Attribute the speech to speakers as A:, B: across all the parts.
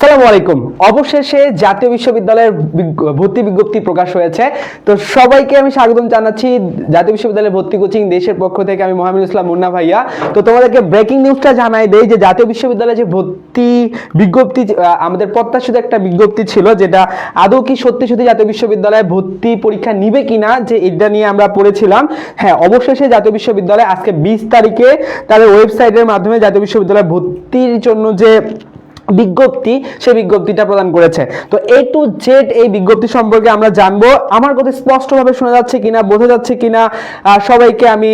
A: সালামু আলাইকুম। অবশেষে জাতীয় বিশ্ববিদ্যালয়ের ভর্তি বিজ্ঞপ্তি প্রকাশ হয়েছে। তো সবাইকে আমি স্বাগতম জানাচ্ছি। জাতীয় বিশ্ববিদ্যালয়ের ভর্তি কোচিং দেশের পক্ষ থেকে আমি মোহাম্মদ ইসলাম মুন্না ভাইয়া। তো তোমাদেরকে ব্রেকিং নিউজটা জানাই দেই যে জাতীয় বিশ্ববিদ্যালয়ে যে ভর্তি বিজ্ঞপ্তি আমাদের প্রত্যাশিত একটা বিজ্ঞপ্তি ছিল যেটা আদৌ কি সত্যি সত্যি জাতীয় বিশ্ববিদ্যালয়ে ভর্তি পরীক্ষা নিবে কিনা যে এটা নিয়ে আমরা পড়েছিলাম। হ্যাঁ অবশেষে জাতীয় বিশ্ববিদ্যালয় আজকে বিশ তারিখে তাদের ওয়েবসাইটের মাধ্যমে জাতীয় বিশ্ববিদ্যালয়ে ভর্তির জন্য যে বিজ্ঞপ্তি, সেই বিজ্ঞপ্তিটা প্রদান করেছে। তো এ টু জেড এই বিজ্ঞপ্তি সম্পর্কে আমরা জানব। আমার কথা স্পষ্টভাবে শোনা যাচ্ছে কিনা, বোঝা যাচ্ছে কিনা সবাইকে আমি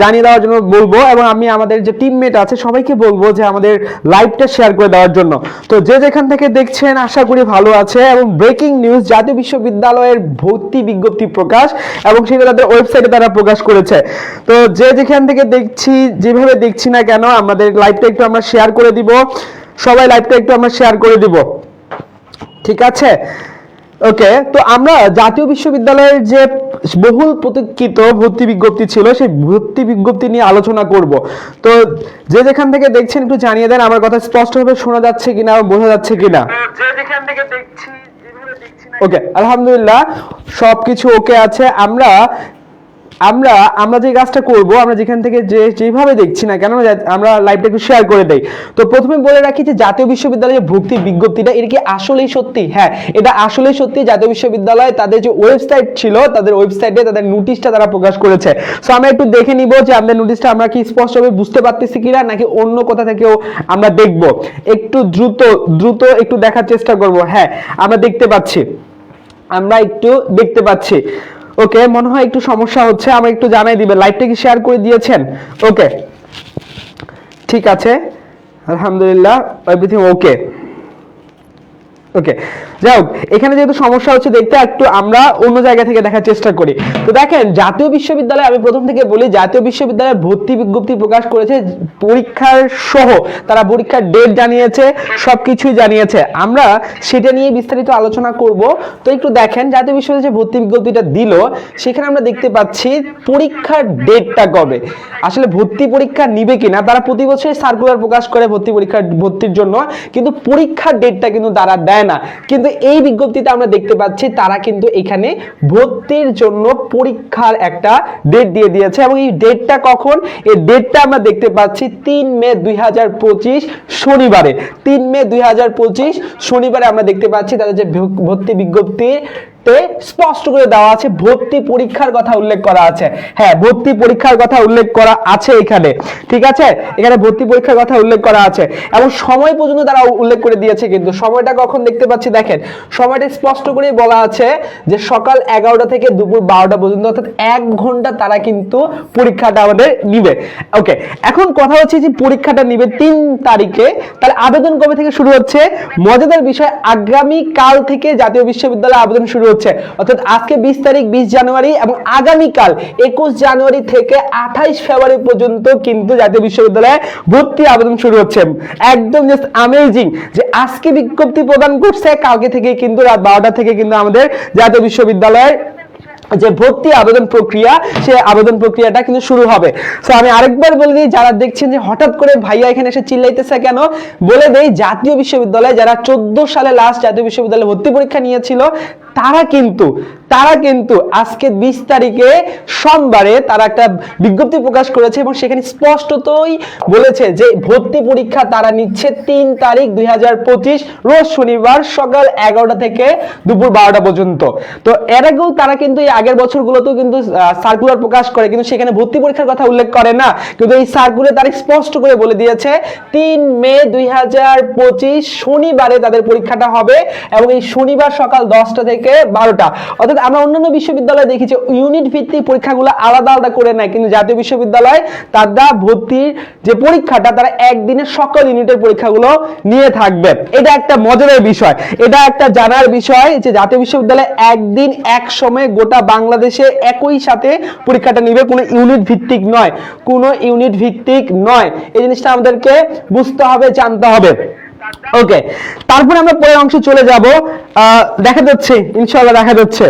A: জানিয়ে দেওয়ার জন্য বলব এবং আমি আমাদের যে টিমমেট আছে সবাইকে বলব যে আমাদের লাইভটা শেয়ার করে দেওয়ার জন্য। তো যে যেখান থেকে দেখছেন, আশা করি ভালো আছে এবং ব্রেকিং নিউজ জাতীয় বিশ্ববিদ্যালয়ের ভর্তি বিজ্ঞপ্তি প্রকাশ এবং সেটা তাদের ওয়েবসাইটে তারা প্রকাশ করেছে। তো যে যেখান থেকে দেখছি, যেভাবে দেখছি না কেন, আমাদের লাইভটা একটু আমরা শেয়ার করে দিব। সবাই লাইভটা একটু আমরা শেয়ার করে দিব। ঠিক আছে? ওকে তো আমরা জাতীয় বিশ্ববিদ্যালয়ের যে বহুল প্রতীক্ষিত ভর্তি বিজ্ঞপ্তি ছিল সেই ভর্তি বিজ্ঞপ্তি নিয়ে আলোচনা করব। তো যে যেখান থেকে দেখছেন একটু জানিয়ে দেন আমার কথা স্পষ্টভাবে শোনা যাচ্ছে কিনা বোঝা যাচ্ছে কিনা।
B: যে যেখান থেকে দেখছি
A: ওকে আলহামদুলিল্লাহ সবকিছু ওকে আছে। আমরা আমরা আমরা যে কাজটা করব, আমরা যেখান থেকে যে, যেভাবে দেখছি না কেন আমরা লাইভটা একটু শেয়ার করে দেই। তো প্রথমে বলে রাখি যে, জাতীয় বিশ্ববিদ্যালয়ের ভর্তি বিজ্ঞপ্তিটা, এটা কি আসলেই সত্যি? হ্যাঁ এটা আসলেই সত্যি জাতীয় বিশ্ববিদ্যালয় তাদের যে ওয়েবসাইট ছিল, তাদের ওয়েবসাইটে তাদের নোটিশটা তারা প্রকাশ করেছে। সো আমরা একটু দেখে নিব যে, আমাদের নোটিশটা আমরা কি স্পষ্টভাবে বুঝতে পারতেছি কিনা, নাকি অন্য কোথা থেকেও আমরা দেখব। একটু দ্রুত দ্রুত একটু দেখার চেষ্টা করব। হ্যাঁ আমরা দেখতে পাচ্ছি। আমরা একটু দেখতে পাচ্ছি। ওকে মনে হয় একটু সমস্যা হচ্ছে, আমার একটু জানাই দিবে। লাইভটা কি শেয়ার করে দিয়েছেন? ওকে ঠিক আছে, আলহামদুলিল্লাহ এভরিথিং ওকে ওকে যাই হোক এখানে যেহেতু সমস্যা হচ্ছে, দেখতে একটু আমরা অন্য জায়গা থেকে দেখার চেষ্টা করি। তো দেখেন, জাতীয় বিশ্ববিদ্যালয়, আমি প্রথম থেকে বলি, জাতীয় বিশ্ববিদ্যালয়ের ভর্তি বিজ্ঞপ্তি প্রকাশ করেছে পরীক্ষার সহ। তারা পরীক্ষার ডেট জানিয়েছে, সবকিছুই জানিয়েছে। আমরা সেটা নিয়ে বিস্তারিত আলোচনা করব। তো একটু দেখেন, জাতীয় বিশ্ববিদ্যালয় ভর্তি বিজ্ঞপ্তিটা দিল, সেখানে আমরা দেখতে পাচ্ছি পরীক্ষার ডেটটা কবে। আসলে ভর্তি পরীক্ষা নিবে কিনা, তারা প্রতি বছর সার্কুলার প্রকাশ করে ভর্তি পরীক্ষা ভর্তির জন্য, কিন্তু পরীক্ষার ডেটটা কিন্তু তারা দেয় না। কিন্তু এই বিজ্ঞপ্তিতে আমরা দেখতে পাচ্ছি তারা কিন্তু এখানে ভর্তির জন্য পরীক্ষার একটা ডেট দিয়ে দিয়েছে এবং এই ডেটটা কখন? এই ডেটটা আমরা দেখতে পাচ্ছি তিন মে দুই হাজার পঁচিশ শনিবারে। তিন মে দুই হাজার পঁচিশ শনিবারে আমরা দেখতে পাচ্ছি তাদের যে ভর্তি- বিজ্ঞপ্তির বিজ্ঞপ্তি স্পষ্ট করে দেওয়া আছে, ভর্তি পরীক্ষার কথা উল্লেখ করা আছে। হ্যাঁ ভর্তি পরীক্ষার কথা উল্লেখ করা আছে এখানে, ঠিক আছে? এখানে ভর্তি পরীক্ষার কথা উল্লেখ করা আছে। এবং সময় পর্যন্ত তারা উল্লেখ করে দিয়েছে কিন্তু, সময়টা কখন দেখতে পাচ্ছি, দেখেন, সময়টা স্পষ্ট করেই বলা আছে যে সকাল এগারোটা থেকে দুপুর বারোটা পর্যন্ত, অর্থাৎ এক ঘণ্টা তারা কিন্তু পরীক্ষাটা আমাদের নিবে। ওকে এখন কথা হচ্ছে যে পরীক্ষাটা নিবে তিন তারিখে। তাহলে আবেদন কবে থেকে শুরু হচ্ছে? মজাদার বিষয় আগামী কাল থেকে জাতীয় বিশ্ববিদ্যালয়ে আবেদন শুরু হচ্ছে। অর্থাৎ আজকে বিশ তারিখ, বিশ জানুয়ারি এবং আগামীকাল একুশ জানুয়ারি থেকে আঠাইশ ফেব্রুয়ারি পর্যন্ত কিন্তু জাতীয় বিশ্ববিদ্যালয়ে ভর্তি আবেদন শুরু হচ্ছে। একদম জাস্ট আমেজিং যে আজকে বিজ্ঞপ্তি প্রদান করছে, কালকে থেকে কিন্তু রাত বারোটা থেকে কিন্তু আমাদের জাতীয় বিশ্ববিদ্যালয়ের যে ভর্তি আবেদন প্রক্রিয়া, সে আবেদন প্রক্রিয়াটা কিন্তু শুরু হবে। সো আমি আরেকবার বলে দিই, যারা দেখছেন যে হঠাৎ করে ভাইয়া এখানে এসে চিল্লাইতেছে কেন, বলে দেই, জাতীয় বিশ্ববিদ্যালয় যারা চোদ্দ সালে লাস্ট জাতীয় বিশ্ববিদ্যালয়ে ভর্তি পরীক্ষা নিয়েছিল, তারা কিন্তু তারা কিন্তু আজকে বিশ তারিখে সোমবারে তারা একটা বিজ্ঞপ্তি প্রকাশ করেছে এবং সেখানে স্পষ্টতই বলেছে যে ভর্তি পরীক্ষা তারা নিচ্ছে তিন তারিখ দুই হাজার পঁচিশ, রোজ শনিবার সকাল এগারোটা থেকে দুপুর বারোটা পর্যন্ত। তো এর আগেও তারা কিন্তু এই আগের বছরগুলোতেও কিন্তু সার্কুলার প্রকাশ করে, কিন্তু সেখানে ভর্তি পরীক্ষার কথা উল্লেখ করে না। কিন্তু এই সার্কুলার তারিখ স্পষ্ট করে বলে দিয়েছে, তিন মে দুই শনিবারে তাদের পরীক্ষাটা হবে এবং এই শনিবার সকাল দশটা থেকে বারোটা। অর্থাৎ আমরা অন্যান্য বিশ্ববিদ্যালয়ে দেখি যে ইউনিট ভিত্তিক পরীক্ষাগুলো আলাদা আলাদা করে নেয়, কিন্তু জাতীয় বিশ্ববিদ্যালয় তারা ভর্তির যে পরীক্ষাটা, তারা একদিনে সকল ইউনিটের পরীক্ষাগুলো নিয়ে থাকবে। এটা একটা মজার বিষয়। এটা একটা জানার বিষয় যে জাতীয় বিশ্ববিদ্যালয় একদিন এক সময়ে গোটা বাংলাদেশে একই সাথে পরীক্ষাটা নিবে, কোনো ইউনিট ভিত্তিক নয়, কোনো ইউনিট ভিত্তিক নয়। এই জিনিসটা আমাদেরকে বুঝতে হবে, জানতে হবে। ওকে তারপরে আমরা পরের অংশে চলে যাব। দেখা যাচ্ছে, ইনশাআল্লাহ দেখা যাচ্ছে।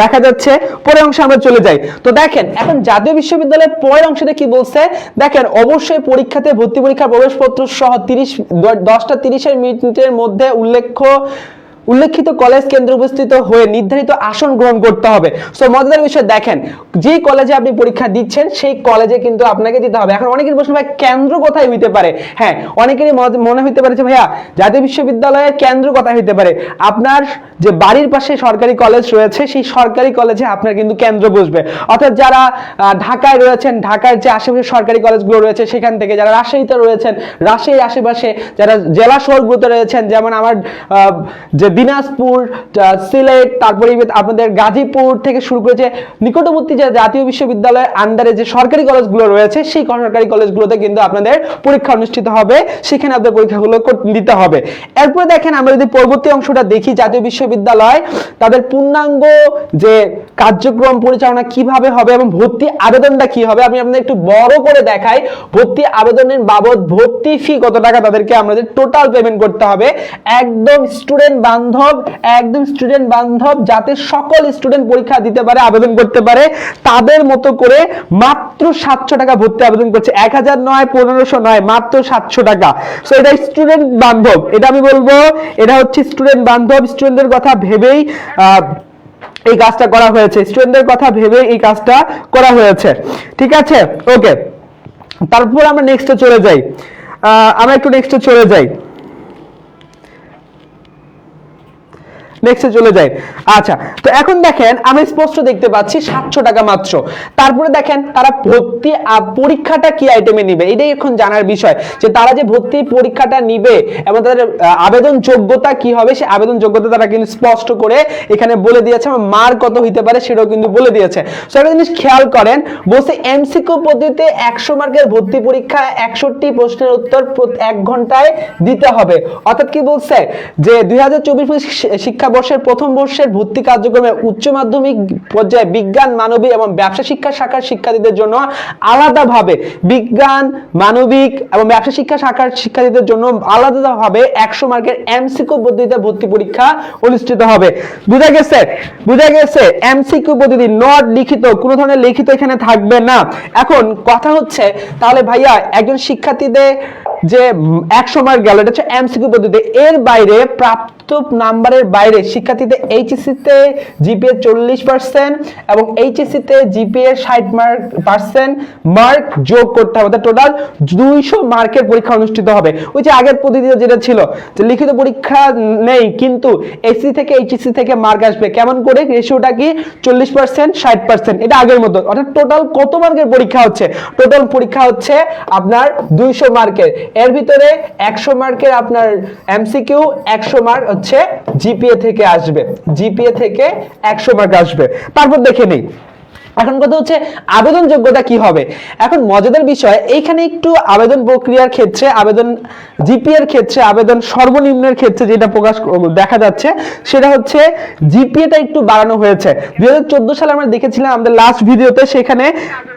A: দেখা যাচ্ছে, পরের অংশে আমরা চলে যাই। তো দেখেন, এখন জাতীয় বিশ্ববিদ্যালয়ের পরের অংশটা কি বলছে? দেখেন, অবশ্যই পরীক্ষাতে ভর্তি পরীক্ষার প্রবেশপত্র সহ তিরিশ, দশটা তিরিশের মিনিটের মধ্যে উল্লেখ্য উল্লেখিত কলেজ কেন্দ্র উপস্থিত হয়ে নির্ধারিত আসন গ্রহণ করতে হবে। সো মজাদার বিষয় দেখেন, যে কলেজে আপনি পরীক্ষা দিচ্ছেন, সেই কলেজে কিন্তু আপনাকে দিতে হবে। এখন অনেকের প্রশ্ন, ভাই, কেন্দ্র কোথায় হইতে পারে? হ্যাঁ অনেকেরই মনে হইতে পারে যে, ভাইয়া, জাতীয় বিশ্ববিদ্যালয়ের কেন্দ্র কোথায় হইতে পারে? আপনার যে বাড়ির পাশে সরকারি কলেজ রয়েছে, সেই সরকারি কলেজে আপনার কিন্তু কেন্দ্র বসবে। অর্থাৎ যারা ঢাকায় রয়েছেন, ঢাকার যে আশেপাশে সরকারি কলেজগুলো রয়েছে, সেখান থেকে যারা রাজশাহীতে রয়েছেন, রাজশাহীর আশেপাশে যারা জেলা শহরগুলোতে রয়েছেন, যেমন আমার যে দিনাজপুর সিলেট, তারপরে আপনাদের গাজীপুর থেকে শুরু করে যে নিকটবর্তী যে জাতীয় বিশ্ববিদ্যালয়ের আন্ডারে যে সরকারি কলেজগুলো রয়েছে, সেই সরকারি কলেজগুলোতে কিন্তু আপনাদের পরীক্ষা অনুষ্ঠিত হবে। সেখানে আপনাদের পরীক্ষাগুলো দিতে হবে। এরপরে দেখেন আমরা যদি পরবর্তী অংশটা দেখি, জাতীয় বিশ্ববিদ্যালয়, তাদের পূর্ণাঙ্গ যে কার্যক্রম পরিচালনা কীভাবে হবে এবং ভর্তি আবেদনটা কি হবে, আমি আপনাদের একটু বড় করে দেখাই। ভর্তি আবেদনের বাবদ ভর্তি ফি কত টাকা, তাদেরকে আমাদের টোটাল পেমেন্ট করতে হবে। একদম স্টুডেন্ট বান্ধব একদম স্টুডেন্ট বান্ধব যাতে সকল স্টুডেন্ট পরীক্ষা দিতে পারে, আবেদন করতে পারে, তাদের মতো করে মাত্র সাতশো টাকা ভর্তি আবেদন করছে। এক হাজার নয়, পনেরোশো নয়, মাত্র সাতশো টাকা। সো এটা স্টুডেন্ট বান্ধব। এটা আমি বলব, এটা হচ্ছে স্টুডেন্ট বান্ধব। স্টুডেন্টদের কথা ভেবেই এই কাজটা করা হয়েছে। স্টুডেন্টদের কথা ভেবে এই কাজটা করা হয়েছে। ঠিক আছে? ওকে তারপর আমরা নেক্সটে চলে যাই। আমরা একটু নেক্সটে চলে যাই। নেক্সটে চলে যাই। আচ্ছা তো এখন দেখেন আমি স্পষ্ট দেখতে পাচ্ছি সাতশো টাকা মাত্র। তারপরে দেখেন তারা ভর্তি পরীক্ষাটা কি আইটেমে নিবে? এটাই এখন জানার বিষয় যে তারা যে ভর্তি পরীক্ষাটা নিবে এবং তাদের আবেদন যোগ্যতা কি হবে সেই আবেদন যোগ্যতা তারা কিন্তু স্পষ্ট করে এখানে বলে দিয়েছে মার কত হইতে পারে সেটাও কিন্তু বলে দিয়েছে। তো একটা জিনিস খেয়াল করেন, বলছে এমসিকিউ পদ্ধতিতে একশো মার্কের ভর্তি পরীক্ষা একষট্টি প্রশ্নের উত্তর এক ঘন্টায় দিতে হবে। অর্থাৎ কি বলছে? যে দুই হাজার চব্বিশ শিক্ষাবর্ষের প্রথম বর্ষের ভর্তি কার্যক্রমে উচ্চ মাধ্যমিক পর্যায়ে বিজ্ঞান, মানবিক এবং ব্যবসা শিক্ষা শাখার শিক্ষার্থীদের জন্য আলাদাভাবে বিজ্ঞান, মানবিক এবং ব্যবসা শিক্ষা শাখার শিক্ষার্থীদের জন্য আলাদাভাবে একশো মার্কের এমসিকিউ পদ্ধতিতে ভর্তি পরীক্ষা অনুষ্ঠিত হবে। বুঝা গেছে? বুঝা গেছে? এমসিকিউ পদ্ধতি নট লিখিত, কোনো ধরনের লিখিত এখানে থাকবে না। এখন কথা হচ্ছে, তাহলে ভাইয়া একজন শিক্ষার্থীদের যে একশো মার্ক গেল, এটা হচ্ছে এমসিকিউ পদ্ধতি। এর বাইরে প্রাপ্ত নাম্বারের বাইরে শিক্ষার্থীদের এইচএসসি তে জিপিএ চল্লিশ পার্সেন্ট এবং এইচএসসি তে জিপিএ ষাট মার্ক পার্সেন্ট মার্ক যোগ করতে হবে। টোটাল দুইশো মার্কের পরীক্ষা অনুষ্ঠিত হবে। ওই যে আগের পদ্ধতিতে যেটা ছিল যে লিখিত পরীক্ষা নেই, কিন্তু এসসি থেকে এইচএসসি থেকে মার্ক আসবে। কেমন করে? রেশিওটা কি? চল্লিশ পার্সেন্ট ষাট পার্সেন্ট এটা আগের মতো। অর্থাৎ টোটাল কত মার্কের পরীক্ষা হচ্ছে? টোটাল পরীক্ষা হচ্ছে আপনার দুইশো মার্কের এর ভিতরে একশো মার্কের আপনার এমসিকিউ একশো মার্ক হচ্ছে জিপিএ থেকে আসবে। জিপিএ থেকে একশো মার্ক আসবে। তারপর দেখে নেই। এখন কথা হচ্ছে আবেদন যোগ্যতা কি হবে? এখন মজাদার বিষয়, এইখানে একটু আবেদন প্রক্রিয়ার ক্ষেত্রে, আবেদন জিপিএর ক্ষেত্রে, আবেদন সর্বনিম্নের ক্ষেত্রে যেটা প্রকাশ দেখা যাচ্ছে, সেটা হচ্ছে জিপিএটা একটু বাড়ানো হয়েছে। দুই সালে আমরা দেখেছিলাম, আমাদের লাস্ট ভিডিওতে সেখানে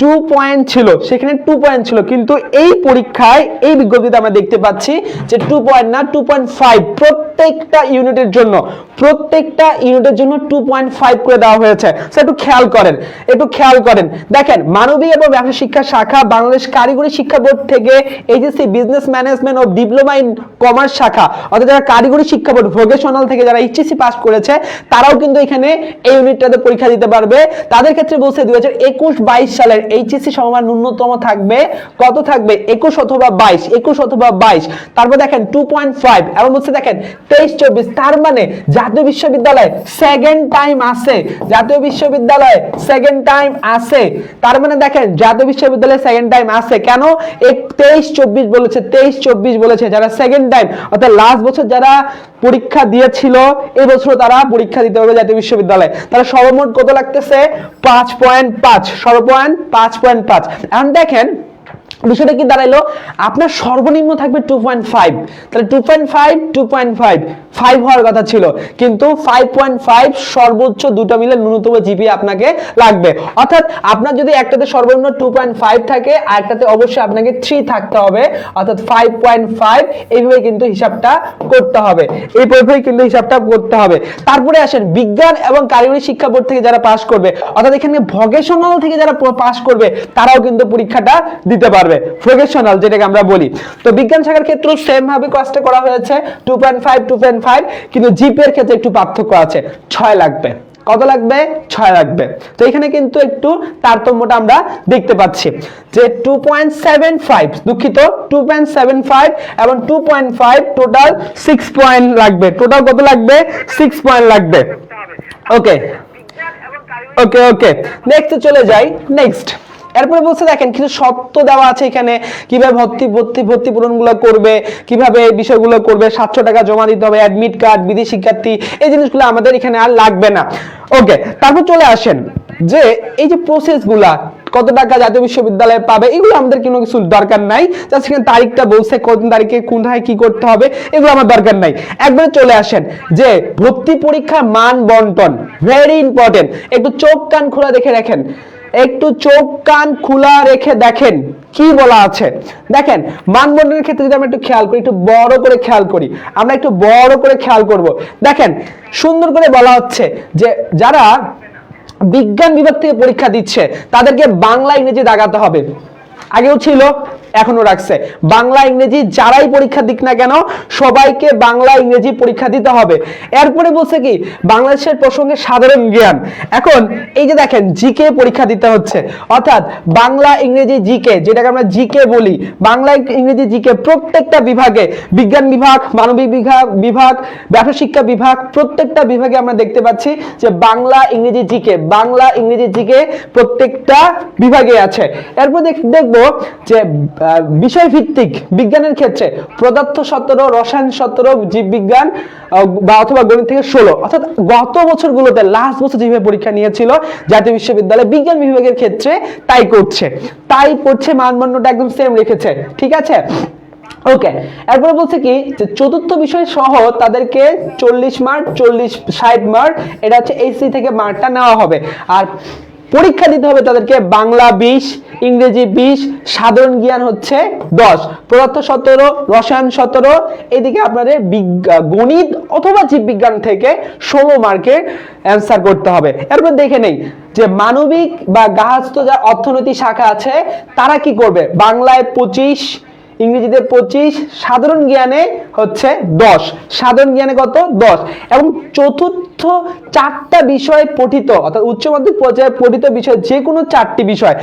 A: টু পয়েন্ট ছিল, সেখানে টু পয়েন্ট ছিল, কিন্তু এই পরীক্ষায় এই বিজ্ঞপ্তিতে আমরা দেখতে পাচ্ছি যে টু পয়েন্ট না টু পয়েন্ট ফাইভ প্রত্যেকটা ইউনিটের জন্য, প্রত্যেকটা ইউনিটের জন্য টু পয়েন্ট ফাইভ করে দেওয়া হয়েছে। একটু খেয়াল করেন, একটু খেয়াল করেন। দেখেন, মানবিক এবং ব্যবসা শিক্ষা শাখা বাংলাদেশ কারিগরি শিক্ষা বোর্ড থেকে এইচএসসি বিজনেস ম্যানেজমেন্ট ও ডিপ্লোমা ইন কমার্স শাখা, অর্থাৎ যারা কারিগরি শিক্ষা বোর্ড ভোকেশনাল থেকে যারা এইচএসসি পাস করেছে, তারাও কিন্তু এখানে এই ইউনিটটাতে পরীক্ষা দিতে পারবে। তাদের ক্ষেত্রে বলছে দুই হাজার একুশ বাইশ সালের এইচএসসি সমমান ন্যূনতম থাকবে। কত থাকবে? একুশ অথবা বাইশ, একুশ অথবা বাইশ। তারপর দেখেন টু পয়েন্ট ফাইভ এবং বলছে দেখেন, তেইশ চব্বিশ, তার মানে জাতীয় বিশ্ববিদ্যালয় সেকেন্ড টাইম আছে। জাতীয় বিশ্ববিদ্যালয় সেকেন্ড টাইম আছে। তার মানে দেখেন জাতীয় বিশ্ববিদ্যালয়ে সেকেন্ড টাইম আছে। কেন? তেইশ চব্বিশ বলেছে, তেইশ চব্বিশ বলেছে, যারা সেকেন্ড টাইম অর্থাৎ লাস্ট বছর যারা পরীক্ষা দিয়েছিল এবছর বছর তারা পরীক্ষা দিতে হবে জাতীয় বিশ্ববিদ্যালয়ে। তারা সর্বমোট কত লাগতেছে? পাঁচ পয়েন্ট পাঁচ সর্ব পয়েন্ট পাঁচ পয়েন্ট পাঁচ। এখন দেখেন বিষয়টা কি দাঁড়াইলো? আপনার সর্বনিম্ন থাকবে টু পয়েন্ট ফাইভ তাহলে two point five two point five five হওয়ার কথা ছিল। কিন্তু ফাইভ পয়েন্ট ফাইভ সর্বোচ্চ দুটো মিলে ন্যূনতম জিপি আপনাকে লাগবে। অর্থাৎ আপনার যদি একটাতে সর্বনিম্ন টু পয়েন্ট ফাইভ থাকে, আর একটাতে অবশ্যই আপনাকে থ্রি থাকতে হবে। অর্থাৎ ফাইভ পয়েন্ট ফাইভ এইভাবে কিন্তু হিসাবটা করতে হবে। এইভাবেই কিন্তু হিসাবটা করতে হবে। তারপরে আসেন, বিজ্ঞান এবং কারিগরি শিক্ষা বোর্ড থেকে যারা পাশ করবে, অর্থাৎ এখানে ভোকেশনাল থেকে যারা পাশ করবে, তারাও কিন্তু পরীক্ষাটা দিতে পারবে। ভোকেশনাল যেটাকে আমরা বলি। তো বিজ্ঞান শাখার ক্ষেত্রেও সেম ভাবে কাজটা করা হয়েছে। Two point five two point five কিন্তু জিপি এর ক্ষেত্রে একটু পার্থক্য আছে। ছয় লাগবে। কত লাগবে? ছয় লাগবে। তো এখানে কিন্তু একটু তারতম্যটা আমরা দেখতে পাচ্ছি যে টু পয়েন্ট সেভেন ফাইভ দুঃখিত টু পয়েন্ট সেভেন ফাইভ এবং two point five total six point লাগবে। টোটাল কত লাগবে? সিক্স পয়েন্ট লাগবে। ওকে ওকে ওকে নেক্সট চলে যাই। নেক্সট এরপরে বলছে, দেখেন, কিছু সত্য দেওয়া আছে এখানে, কীভাবে ভর্তি ভর্তি ভর্তি পূরণগুলো করবে, কীভাবে এই বিষয়গুলো করবে, সাতশো টাকা জমা দিতে হবে অ্যাডমিট কার্ড বিদেশি শিক্ষার্থী, এই জিনিসগুলো আমাদের এখানে আর লাগবে না। ওকে তারপর চলে আসেন, যে এই যে প্রসেসগুলা কত টাকা জাতীয় বিশ্ববিদ্যালয়ে পাবে, এগুলো আমাদের কোনো কিছু দরকার নাই। জাস্ট তারিখটা বলছে কোন তারিখে, কোথায় কি করতে হবে, এগুলো আমার দরকার নাই। একবারে চলে আসেন, যে ভর্তি পরীক্ষা মান বন্টন ভেরি ইম্পর্টেন্ট একটু চোখ কান খোলা দেখে রাখেন। একটু চোখ কান খোলা রেখে দেখেন, কি বলা আছে? দেখেন মানবন্ধনের ক্ষেত্রে যদি আমরা একটু খেয়াল করি, একটু বড় করে খেয়াল করি, আমরা একটু বড় করে খেয়াল করব। দেখেন, সুন্দর করে বলা হচ্ছে যে যারা বিজ্ঞান বিভাগ থেকে পরীক্ষা দিচ্ছে, তাদেরকে বাংলা ইংরেজি দাগাতে হবে। আগেও ছিল এখনও রাখছে। বাংলা, ইংরেজি যারাই পরীক্ষা দিক না কেন, সবাইকে বাংলা, ইংরেজি পরীক্ষা দিতে হবে। এরপরে বলছে কি, বাংলাদেশের প্রসঙ্গে সাধারণ জ্ঞান। এখন এই যে দেখেন জিকে পরীক্ষা দিতে হচ্ছে। অর্থাৎ বাংলা, ইংরেজি জিকে যেটাকে আমরা জিকে বলি, বাংলা, ইংরেজি জিকে প্রত্যেকটা বিভাগে, বিজ্ঞান বিভাগ, মানবিক বিভাগ বিভাগ, ব্যবসা শিক্ষা বিভাগ, প্রত্যেকটা বিভাগে আমরা দেখতে পাচ্ছি যে বাংলা, ইংরেজি জিকে বাংলা, ইংরেজি জিকে প্রত্যেকটা বিভাগে আছে। এরপর দেখ- দেখব যে বিষয় ভিত্তিক বিজ্ঞানের ক্ষেত্রে পদার্থ সতেরো, রসায়ন সতেরো, জীববিজ্ঞান বা অথবা গণিত থেকে ষোলো। অর্থাৎ গত বছরগুলোতে লাস্ট বছর যেভাবে পরীক্ষা নিয়েছিল, জাতীয় বিশ্ববিদ্যালয় বিজ্ঞান বিভাগের ক্ষেত্রে তাই করছে। তাই করছে মানদণ্ডটা একদম সেম রেখেছে। ঠিক আছে? ওকে এরপরে বলছে কি, যে চতুর্থ বিষয় সহ তাদেরকে চল্লিশ মার্ক চল্লিশ, ষাট মার্ক এটা হচ্ছে এইচসি থেকে মার্কটা নেওয়া হবে। আর পরীক্ষা দিতে হবে তাদেরকে বাংলা বিশ, ইংরেজি বিশ, সাধারণ জ্ঞান হচ্ছে দশ। পদার্থ সতেরো, রসায়ন সতেরো, এদিকে আপনাদের গণিত অথবা জীববিজ্ঞান থেকে ষোলো মার্কের অ্যান্সার করতে হবে। এরপর দেখে নেই যে মানবিক বা গাহাস্থ যা অর্থনৈতিক শাখা আছে, তারা কি করবে? বাংলায় পঁচিশ ইংরেজিতে পঁচিশ, সাধারণ জ্ঞানে হচ্ছে দশ। সাধারণ জ্ঞানে কত? দশ। এবং চতুর্থ চারটা বিষয় পঠিত, অর্থাৎ উচ্চ মাধ্যমিক পর্যায়ে পঠিত বিষয় যে কোনো চারটি বিষয়।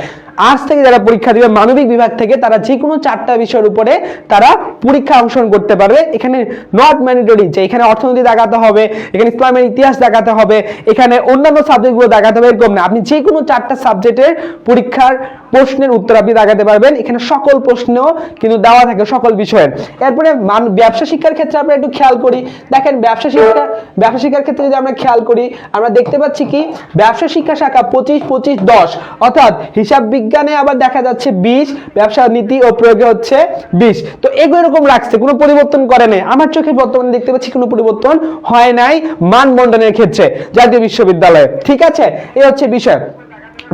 A: আর্টস থেকে যারা পরীক্ষা দিবে, মানবিক বিভাগ থেকে তারা যে কোনো চারটা বিষয়ের উপরে তারা পরীক্ষা অংশগ্রহণ করতে পারবে। এখানে নট ম্যান্ডেটরি যে এখানে অর্থনীতি দেখাতে হবে, এখানে ইসলামের ইতিহাস দেখাতে হবে, এখানে অন্যান্য সাবজেক্টগুলো দেখাতে হবে, এরকম না। আপনি যে কোনো চারটা সাবজেক্টের পরীক্ষার প্রশ্নের উত্তর আপনি দেখাতে পারবেন। এখানে সকল প্রশ্ন কিন্তু দেওয়া থাকে সকল বিষয়ের এরপরে মান, ব্যবসা শিক্ষার ক্ষেত্রে আমরা একটু খেয়াল করি। দেখেন, ব্যবসা শিক্ষা, ব্যবসা শিক্ষার ক্ষেত্রে যদি আমরা খেয়াল করি, আমরা দেখতে পাচ্ছি কি? ব্যবসা শিক্ষা শাখা পঁচিশ পঁচিশ, দশ। অর্থাৎ হিসাব বিজ্ঞানে আবার দেখা যাচ্ছে বিশ, ব্যবসা নীতি ও প্রয়োগে হচ্ছে বিশ। তো এগুলো এরকম রাখছে, কোনো পরিবর্তন করে নেই। আমার চোখে বর্তমানে দেখতে পাচ্ছি কোনো পরিবর্তন হয় নাই মানবন্টনের ক্ষেত্রে, জাতীয় বিশ্ববিদ্যালয়ে। ঠিক আছে? এই হচ্ছে বিষয়।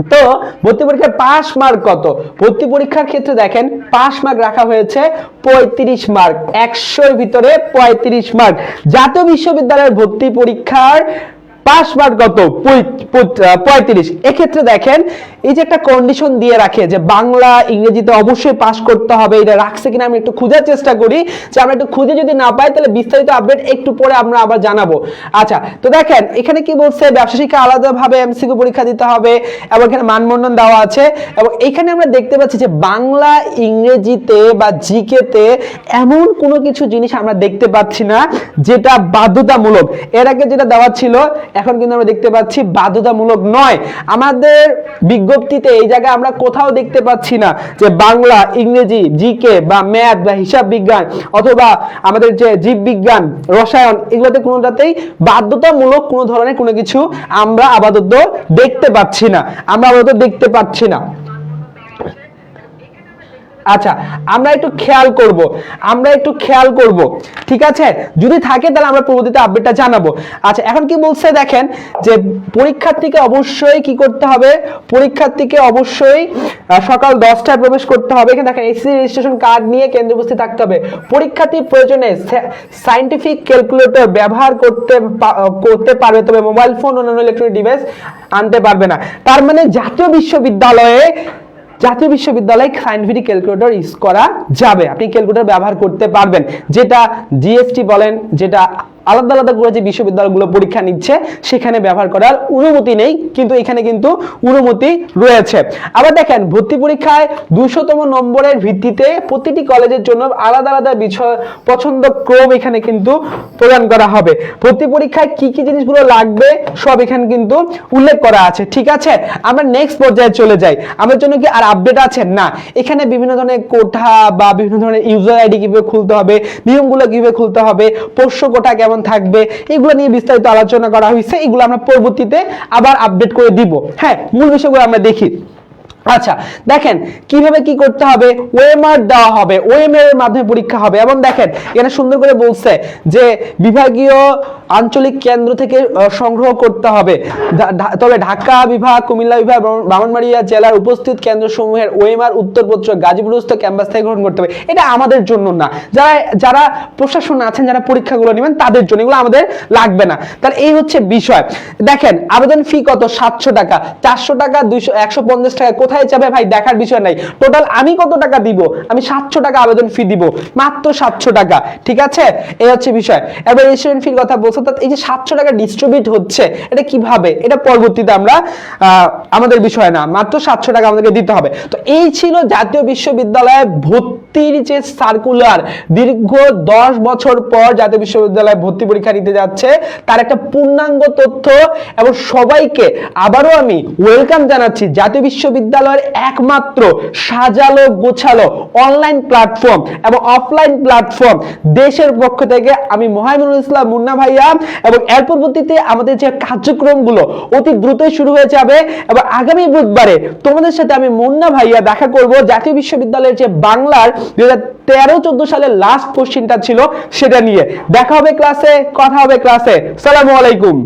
A: তো ভর্তি পরীক্ষার পাস মার্ক কত? ভর্তি পরীক্ষার ক্ষেত্রে দেখেন পাস মার্ক রাখা হয়েছে পঁয়ত্রিশ মার্ক একশোর ভিতরে পঁয়ত্রিশ মার্ক জাতীয় বিশ্ববিদ্যালয়ের ভর্তি পরীক্ষার পাস মার্ক কত পঁয়ত্রিশ। এক্ষেত্রে দেখেন, এই যে একটা কন্ডিশন দিয়ে রাখে যে বাংলা, ইংরেজিতে অবশ্যই পাস করতে হবে, এটা রাখছে কিনা আমি একটু খোঁজার চেষ্টা করি, যে আমরা একটু খুঁজে যদি না পাই, তাহলে বিস্তারিত আপডেট একটু পরে আমরা আবার জানাব। আচ্ছা তো দেখেন, এখানে কি বলছে? ব্যবসা শিক্ষা আলাদাভাবে এমসিকিউ পরীক্ষা দিতে হবে, এবং এখানে মানমন্ডন দেওয়া আছে, এবং এখানে আমরা দেখতে পাচ্ছি যে বাংলা, ইংরেজিতে বা জিকেতে এমন কোনো কিছু জিনিস আমরা দেখতে পাচ্ছি না, যেটা বাধ্যতামূলক। এর আগে যেটা দেওয়া ছিল এখন কিন্তু আমরা দেখতে পাচ্ছি বাধ্যতামূলক নয়। আমাদের বিজ্ঞপ্তিতে এই জায়গায় আমরা কোথাও দেখতে পাচ্ছি না যে বাংলা, ইংরেজি জিকে বা ম্যাথ বা হিসাব বিজ্ঞান অথবা আমাদের যে জীববিজ্ঞান রসায়ন এগুলোতে কোনোটাতেই বাধ্যতামূলক কোনো ধরনের কোনো কিছু আমরা আপাতত দেখতে পাচ্ছি না। আমরা আপাতত দেখতে পাচ্ছি না। আচ্ছা আমরা একটু খেয়াল করব, আমরা একটু খেয়াল করব, ঠিক আছে? যদি থাকে তাহলে আমরা পরবর্তীতে আপডেটটা জানাব। আচ্ছা এখন কি বলছে দেখেন যে পরীক্ষার্থীকে অবশ্যই কি করতে হবে? পরীক্ষার্থীকে অবশ্যই সকাল দশটায় প্রবেশ করতে হবে। এখানে দেখেন এসি রেজিস্ট্রেশন কার্ড নিয়ে কেন্দ্রে উপস্থিত থাকতে হবে। পরীক্ষার্থী প্রয়োজনে সাইন্টিফিক ক্যালকুলেটর ব্যবহার করতে করতে পারবে, তবে মোবাইল ফোন অন্যান্য ইলেকট্রনিক ডিভাইস আনতে পারবে না। তার মানে জাতীয় বিশ্ববিদ্যালয়ে জাতীয় বিশ্ববিদ্যালয়ে সায়েন্টিফিক ক্যালকুলেটর ইউজ করা যাবে। আপনি ক্যালকুলেটর ব্যবহার করতে পারবেন। যেটা জিএসটি বলেন, যেটা আলাদা আলাদা করে যে বিশ্ববিদ্যালয়গুলো পরীক্ষা নিচ্ছে, সেখানে ব্যবহার করার অনুমতি নেই, কিন্তু এখানে কিন্তু অনুমতি রয়েছে। আবার দেখেন, ভর্তি পরীক্ষায় দুশোতম নম্বরের ভিত্তিতে প্রতিটি কলেজের জন্য আলাদা আলাদা বিষয়, পছন্দ ক্রম এখানে কিন্তু প্রদান করা হবে। ভর্তি পরীক্ষায় কি কি জিনিসগুলো লাগবে, সব এখানে কিন্তু উল্লেখ করা আছে। ঠিক আছে? আমরা নেক্সট পর্যায়ে চলে যাই। আমাদের জন্য কি আর আপডেট আছে? না। এখানে বিভিন্ন ধরনের কোঠা বা বিভিন্ন ধরনের ইউজার আইডি কীভাবে খুলতে হবে, নিয়মগুলো কীভাবে খুলতে হবে পোষ্য কোঠা কেমন থাকবে, এগুলো নিয়ে বিস্তারিত আলোচনা করা হয়েছে, এগুলো আমরা পরবর্তীতে আবার আপডেট করে দিব। হ্যাঁ মূল বিষয়গুলো আমরা দেখি। আচ্ছা দেখেন কীভাবে কি করতে হবে? ওএমআর দেওয়া হবে এর মাধ্যমে পরীক্ষা হবে। এবং দেখেন, এখানে সুন্দর করে বলছে যে বিভাগীয় আঞ্চলিক কেন্দ্র থেকে সংগ্রহ করতে হবে। তবে ঢাকা বিভাগ, কুমিল্লা বিভাগ ব্রাহ্মণবাড়িয়া জেলার উপস্থিত কেন্দ্রসমূহের ওএমআর উত্তরপত্র, গাজীপুরস্থ ক্যাম্পাস থেকে গ্রহণ করতে হবে। এটা আমাদের জন্য না। যারা যারা প্রশাসন আছেন, যারা পরীক্ষাগুলো নেবেন, তাদের জন্য এগুলো আমাদের লাগবে না। তাহলে এই হচ্ছে বিষয়। দেখেন, আবেদন ফি কত? সাতশো টাকা। চারশো টাকা, দুইশো, একশো পঞ্চাশ টাকা কোথায় যাবে ভাই? দেখার বিষয় নাই। টোটাল আমি কত টাকা দিব? আমি সাতশো টাকা আবেদন ফি দিব। মাত্র সাতশো টাকা। ঠিক আছে? এই হচ্ছে বিষয়। এবার রেজিস্ট্রেশন ফির কথা বলছো তো এই যে সাতশো টাকা ডিস্ট্রিবিউট হচ্ছে, এটা কীভাবে? এটা পরবর্তীতে আমরা আমাদের বিষয় না। মাত্র সাতশো টাকা আমাদেরকে দিতে হবে। তো এই ছিল জাতীয় বিশ্ববিদ্যালয়ে ভর্তির যে সার্কুলার দীর্ঘ দশ বছর পর জাতীয় বিশ্ববিদ্যালয়ে ভর্তি পরীক্ষা নিতে যাচ্ছে, তার একটা পূর্ণাঙ্গ তথ্য, এবং সবাইকে আবারও আমি ওয়েলকাম জানাচ্ছি জাতীয় বিশ্ববিদ্যালয়ের একমাত্র সাজালো গোছালো অনলাইন প্ল্যাটফর্ম এবং অফলাইন প্ল্যাটফর্ম দেশের পক্ষ থেকে আমি মোহাইমুল ইসলাম মুন্না ভাইয়া এবং এর পরবর্তীতে আমাদের যে কার্যক্রমগুলো অতি দ্রুত শুরু হয়ে যাবে এবং আগামী বুধবারে তোমাদের সাথে আমি মুন্না ভাইয়া দেখা করব। জাতীয় বিশ্ববিদ্যালয়ের যে বাংলার দুই তেরো চোদ্দ সালের লাস্ট কোশ্চিনটা ছিল সেটা নিয়ে। দেখা হবে ক্লাসে কথা হবে ক্লাসে সালামু আলাইকুম।